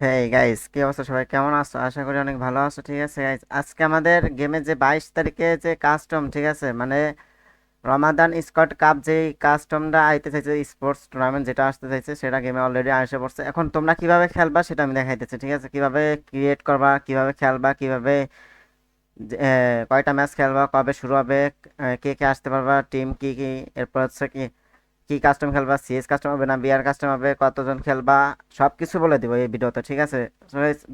Hey guys কি অবস্থা? সবাই কেমন আছো? আশা করি অনেক ভালো আছো। ঠিক আছে গাইস আজকে আমাদের গেমে যে বাইশ তারিখে যে কাস্টম ঠিক আছে? মানে রমাদান স্কট কাপ যে কাস্টমটা আইতে চাইছে স্পোর্টস টুর্নামেন্ট যেটা আসতে চাইছে, সেটা গেমে অলরেডি আসে পড়ছে। এখন তোমরা কীভাবে খেলবা সেটা আমি দেখাইতেছি, ঠিক আছে? কীভাবে ক্রিয়েট করবা, কীভাবে খেলবা, কীভাবে কয়টা ম্যাচ খেলবা, কবে শুরু হবে কে কে আসতে পারবা টিম কি কি, এরপর হচ্ছে কি কি কাস্টম খেলবা সিএস কাস্টম হবে না বিআর কাস্টম হবে, কতজন খেলবা সব কিছু বলে দিব এই ভিডিওতে, ঠিক আছে?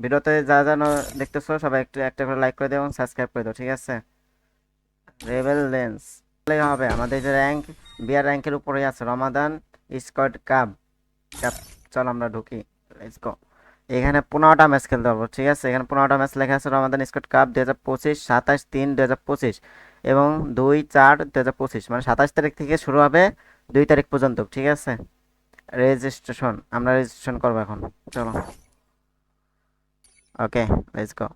ভিডিওতে যা যেন দেখতেছো, সবাই একটু একটা করে লাইক করে দিও এবং সাবস্ক্রাইব করে দিও, ঠিক আছে? রেবেল লেন্স হবে, আমাদের যে র্যাঙ্ক বিআর র্যাঙ্কের উপরেই আছে রমাদান স্কট কাপ কাপ চল আমরা ঢুকি লেটস গো এখানে পনেরোটা ম্যাচ খেলতে পারব ঠিক আছে? এখানে পনেরোটা ম্যাচ লেখা আছে রমাদান স্কট কাপ দু হাজার পঁচিশ, সাতাশ তিন দু হাজার পঁচিশ এবং দুই চার দু হাজার পঁচিশ মানে সাতাশ তারিখ থেকে শুরু হবে দুই তারিখ পর্যন্ত, ঠিক আছে? রেজিস্ট্রেশন আমরা রেজিস্ট্রেশন করব এখন। চলো। ওকে লেটস গো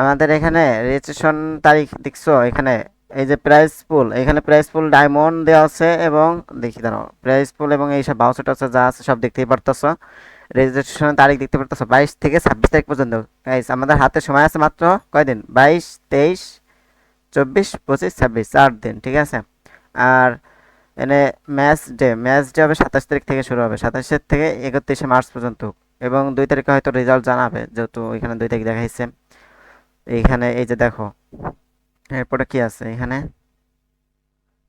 আমাদের এখানে রেজিস্ট্রেশন তারিখ দেখছ? এখানে এই যে প্রাইস পুল এখানে প্রাইস পুল ডায়মন্ড দেওয়া আছে এবং দেখি দাঁড়াও প্রাইস পুল এবং এইসব বাউচার টাউচার যা আছে সব দেখতেই পারতেছো। রেজিস্ট্রেশনের তারিখ দেখতে পারতেছো? বাইশ থেকে ছাব্বিশ তারিখ পর্যন্ত। গাইস আমাদের হাতে সময় আছে মাত্র কয়দিন? বাইশ, তেইশ, চব্বিশ, পঁচিশ, ছাব্বিশ, চার দিন, ঠিক আছে? আর এনে ম্যাচ ডে ম্যাচ ডে হবে সাতাশ তারিখ থেকে শুরু হবে। সাতাশের থেকে একত্রিশে মার্চ পর্যন্ত এবং দুই তারিখে হয়তো রেজাল্ট জানাবে, যেহেতু এখানে দুই তারিখ দেখাইছে। এইখানে এই যে দেখো, এরপরে কি আছে এখানে?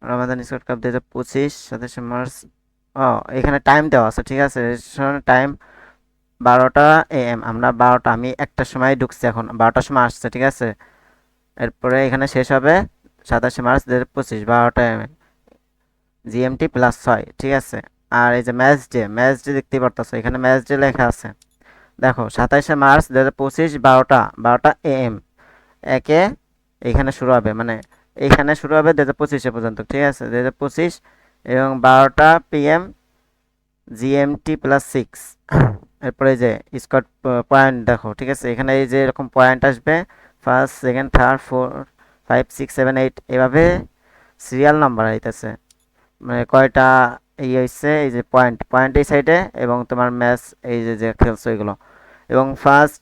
রমাদান স্কট কাপ দু হাজার পঁচিশ, সাতাশে মার্চ। ও, এখানে টাইম দেওয়া আছে, ঠিক আছে? রেজিস্ট্রেশন টাইম বারোটা এ এম আমরা বারোটা, আমি একটার সময় ঢুকছি এখন, বারোটার সময় আসছে, ঠিক আছে? এরপরে এখানে শেষ হবে সাতাশে মার্চ দু হাজার পঁচিশ, বারোটা এম জিএমটি প্লাস ছয়, ঠিক আছে? আর এই যে ম্যাচ ডে ম্যাচ ডে দেখতেই পারতেছো, এখানে ম্যাচ ডে লেখা আছে। দেখো সাতাশে মার্চ দু হাজার পঁচিশ বারোটা বারোটা এম একে এখানে শুরু হবে মানে এখানে শুরু হবে দু হাজার পঁচিশে পর্যন্ত, ঠিক আছে? দু হাজার পঁচিশ এবং বারোটা পিএম জিএমটি প্লাস সিক্স এরপরে যে স্কট পয়েন্ট দেখো, ঠিক আছে? এখানে এই যে এরকম পয়েন্ট আসবে first second third four five six seven eight এভাবে সিরিয়াল নাম্বার আইতেছে। মানে কয়টা এই হচ্ছে এই যে পয়েন্ট পয়েন্ট এই সাইডে এবং তোমার ম্যাচ এই যে যে খেলছো এগুলো এবং ফার্স্ট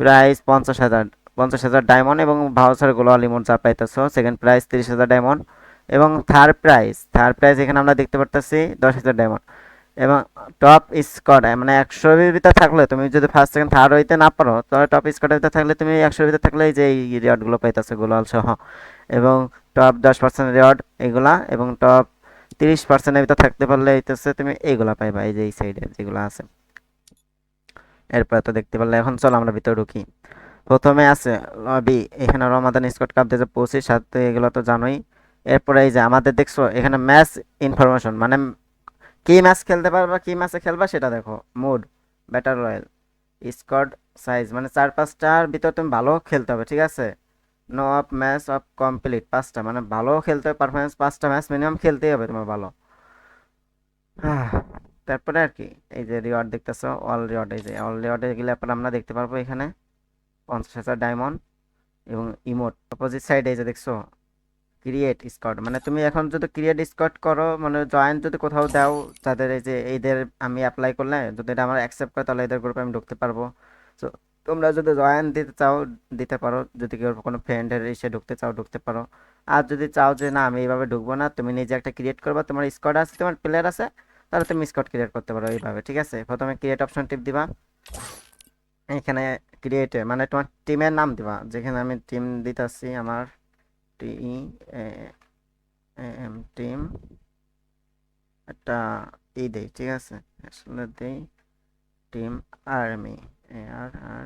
প্রাইস পঞ্চাশ হাজার পঞ্চাশ হাজার ডায়মন্ড এবং ভাউচারগুলো অলিমোট যা পাইতেছো সেকেন্ড প্রাইস তিরিশ হাজার ডায়মন্ড এবং থার্ড প্রাইস থার্ড প্রাইস এখানে আমরা দেখতে পারতেছি দশ হাজার ডায়মন্ড এবং টপ স্কোয়াড মানে একশোর ভিতরে থাকলে তুমি যদি ফার্স্ট সেকেন্ড থার্ড হইতে না পারো, তাহলে টপ স্কোয়াডের ভিতরে থাকলে তুমি একশোর ভিতরে থাকলে যে এই রিওয়ার্ডগুলো পাইতেছো গোলাল সহ। এবং টপ দশ পার্সেন্ট রিওয়ার্ড এগুলা এবং টপ তিরিশ পার্সেন্টের ভিতরে থাকতে পারলে হইতেছে তুমি এইগুলা পাইবা, এই যে এই সাইডে যেগুলো আছে। এরপর তো দেখতে পারলে এখন চলো আমরা ভিতরে ঢুকি। প্রথমে আছে লবি, এখানে রমাদান স্কট কাপ দু হাজার পঁচিশ সাথে এগুলো তো জানোই। এরপরে এই যে আমাদের দেখছ, এখানে ম্যাচ ইনফরমেশন মানে কি ম্যাচ খেলতে পারবা, কি ম্যাচে খেলবা সেটা দেখো। Mode battle royale squad size মানে চার পাঁচটার ভিতর তুমি ভালো খেলতে হবে, ঠিক আছে? No of match of complete পাঁচটা মানে ভালো খেলতে হবে পারফরমেন্স পাঁচটা ম্যাচ মিনিমাম খেলতেই হবে তোমার ভালো। তারপরে আর কি, এই যে রিওয়ার্ড দেখতেছো অল রিওয়ার্ড এই যে অল রিওয়ার্ডে গেলে পর আমরা দেখতে পারব এখানে পঞ্চাশ হাজার ডায়মন্ড এবং ইমোট অপোজিট সাইডে এই যে দেখছ ক্রিয়েট স্কট মানে তুমি এখন যদি ক্রিয়েট স্কট করো মানে জয়েন যদি কোথাও দাও, তাদের এই যে, এদের আমি অ্যাপ্লাই করলে যদি এটা আমার অ্যাকসেপ্ট করে, তাহলে এদের গ্রুপে আমি ঢুকতে পারব। তো তোমরা যদি জয়েন দিতে চাও, দিতে পারো। যদি কেউ কোনো ফ্রেন্ডের এসে ঢুকতে চাও, ঢুকতে পারো। আর যদি চাও যে, না, আমি এইভাবে ঢুকবো না, তুমি নিজে একটা ক্রিয়েট করবা, তোমার স্কোয়াড আছে, তোমার প্লেয়ার আছে, তাহলে তুমি স্কোয়াড ক্রিয়েট করতে পারো এইভাবে, ঠিক আছে? প্রথমে ক্রিয়েট অপশন টিপ দিবা। এখানে ক্রিয়েটে মানে তোমার টিমের নাম দিবা। যেখানে আমি টিম দিতেছি, আমার টি এম টিম একটা ই দেই, ঠিক আছে? আসলে দেই টিম আর্মি এ আর আর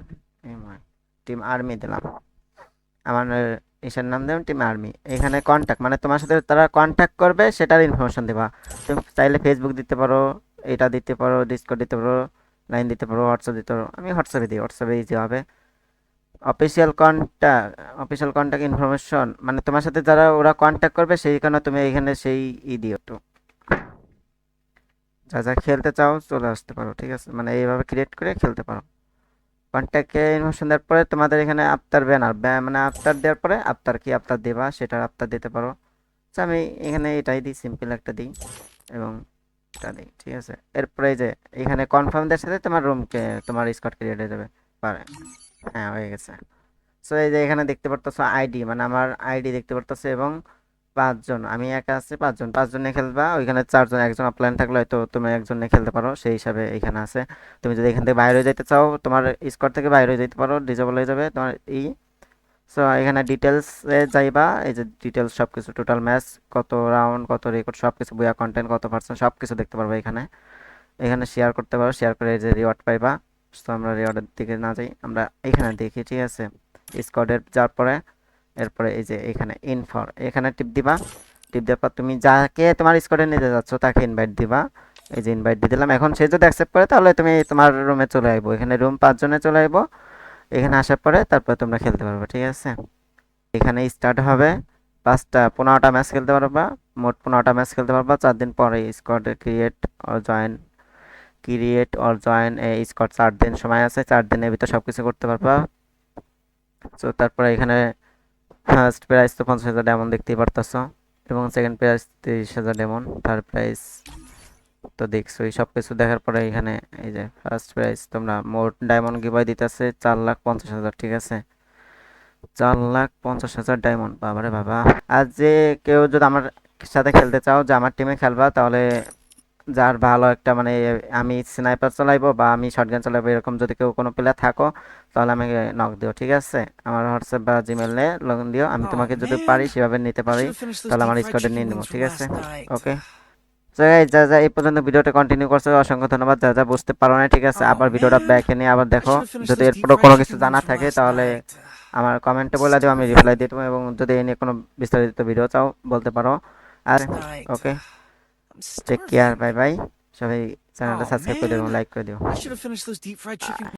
টিম আর্মি দিলাম। আমার ইসের নাম দিলাম টিম আর্মি। এখানে কন্ট্যাক্ট মানে তোমার সাথে তারা কন্ট্যাক্ট করবে, সেটার ইনফরমেশন দেবা। তুমি চাইলে ফেসবুক দিতে পারো, এটা দিতে পারো ডিসকর্ড দিতে পারো লাইন দিতে পারো হোয়াটসঅ্যাপ দিতে পারো। আমি হোয়াটসঅ্যাপে দিই হোয়াটসঅ্যাপে ইজি হবে। Official contact official contact information মানে তোমার সাথে যারা ওরা কন্ট্যাক্ট করবে সেইখানে তুমি এখানে সেই ই দিও একটু। যা যা খেলতে চাও, চলে আসতে পারো, ঠিক আছে? মানে এইভাবে ক্রিয়েট করে খেলতে পারো। কন্ট্যাক্টে ইনফরমেশন দেওয়ার পরে তোমাদের এখানে আফতার ব্যানার মানে আফতার দেওয়ার পরে আফতার কি আফতার দেবা সেটার আফতার দিতে পারো। আচ্ছা আমি এখানে এটাই দিই সিম্পল একটা দিই এবং একটা দিই, ঠিক আছে? এরপরে যে এখানে কনফার্মদের সাথে তোমার রুমকে তোমার স্কট ক্রিয়েট হয়ে যাবে, পারে। হ্যাঁ হয়ে গেছে। সো এই যে এখানে দেখতে পারতেছো আইডি মানে আমার আইডি দেখতে পারতেছো এবং পাঁচজন, আমি একা আছি পাঁচজন। পাঁচজনে খেলবা, ওইখানে চারজন, একজন অফলাইন থাকলে হয়তো তুমি একজনে খেলতে পারো, সেই হিসাবে এখানে আছে। তুমি যদি এখান থেকে বাইরে যেতে চাও, তোমার স্কোর থেকে বাইরে যেতে পারো ডিজেবল হয়ে যাবে তোমার ই সো এখানে ডিটেলসে যাইবা, এই যে ডিটেলস সব কিছু টোটাল ম্যাচ কত রাউন্ড কত রেকর্ড সব কিছু বইয়া কন্টেন্ট কত পার্সেন্ট সব কিছু দেখতে পারবে এখানে। এখানে শেয়ার করতে পারো শেয়ার করে যে রিওয়ার্ড পাইবা। তো আমরা রিওয়ার্ডের দিকে না যাই, আমরা এখানে দেখি, ঠিক আছে? স্কোয়াডের যাওয়ার পরে এরপরে এই যে এখানে ইনফর এখানে টিপ দিবা। টিপ দেওয়ার পর তুমি যাকে তোমার স্কোয়াডে নিতে যাচ্ছ, তাকে ইনভাইট দিবা। এই যে ইনভাইট দিয়ে দিলাম। এখন সে যদি অ্যাকসেপ্ট করে, তাহলে তুমি তোমার রুমে চলে আইবো। এখানে রুম পাঁচজনে চলে আইবো। এখানে আসার পরে তারপরে তোমরা খেলতে পারবে, ঠিক আছে? এখানে স্টার্ট হবে পাঁচটা, পনেরোটা ম্যাচ খেলতে পারবা। মোট পনেরোটা ম্যাচ খেলতে পারবা। চার দিন পরে স্কোয়াডে create or join create or join squad চার দিন সময় আছে। চার দিনের ভিতর সব কিছু করতে পারবা। তো তারপরে এখানে ফার্স্ট প্রাইস তো পঞ্চাশ হাজার ডায়মন্ড দেখতেই পারতেছো, এবং সেকেন্ড প্রাইস তিরিশ হাজার ডায়মন্ড থার্ড প্রাইস তো দেখছ এই সব কিছু দেখার পরে এখানে এই যে ফার্স্ট প্রাইস তোমরা মোট ডায়মন্ড গিভাই দিতেছে চার লাখ পঞ্চাশ হাজার, ঠিক আছে? চার লাখ পঞ্চাশ হাজার ডায়মন্ড, বাবারে বাবা। আর যে কেউ যদি আমার সাথে খেলতে চাও, যে আমার টিমে খেলবা, তাহলে যার ভালো একটা মানে আমি স্নাইপার চালাইবো বা আমি শটগান চালাইবো এরকম যদি কেউ কোনো প্লেয়ার থাকো তাহলে আমাকে নক দিও ঠিক আছে? আমার হোয়াটসঅ্যাপ বা জিমেলে লগ দিও আমি তোমাকে যদি পারি সেভাবে নিতে পারি তাহলে আমার স্কোয়াডে নিয়ে নেব ঠিক আছে? ওকে যা যা এই পর্যন্ত ভিডিওটা কন্টিনিউ করছ অসংখ্য ধন্যবাদ। যা যা বুঝতে পারো না ঠিক আছে? Oh, আবার ভিডিওটা. ব্যাকে নিয়ে আবার দেখো। যদি এরপরও কোনো কিছু জানা থাকে তাহলে আমার কমেন্টে বলে দিও আমি রিপ্লাই দিয়ে দেবো এবং যদি এই নিয়ে কোনো বিস্তারিত ভিডিও চাও বলতে পারো। আর okay take care. Bye bye সবাই চ্যানেলটা Oh, সাবস্ক্রাইব করে দিও. লাইক করে দিও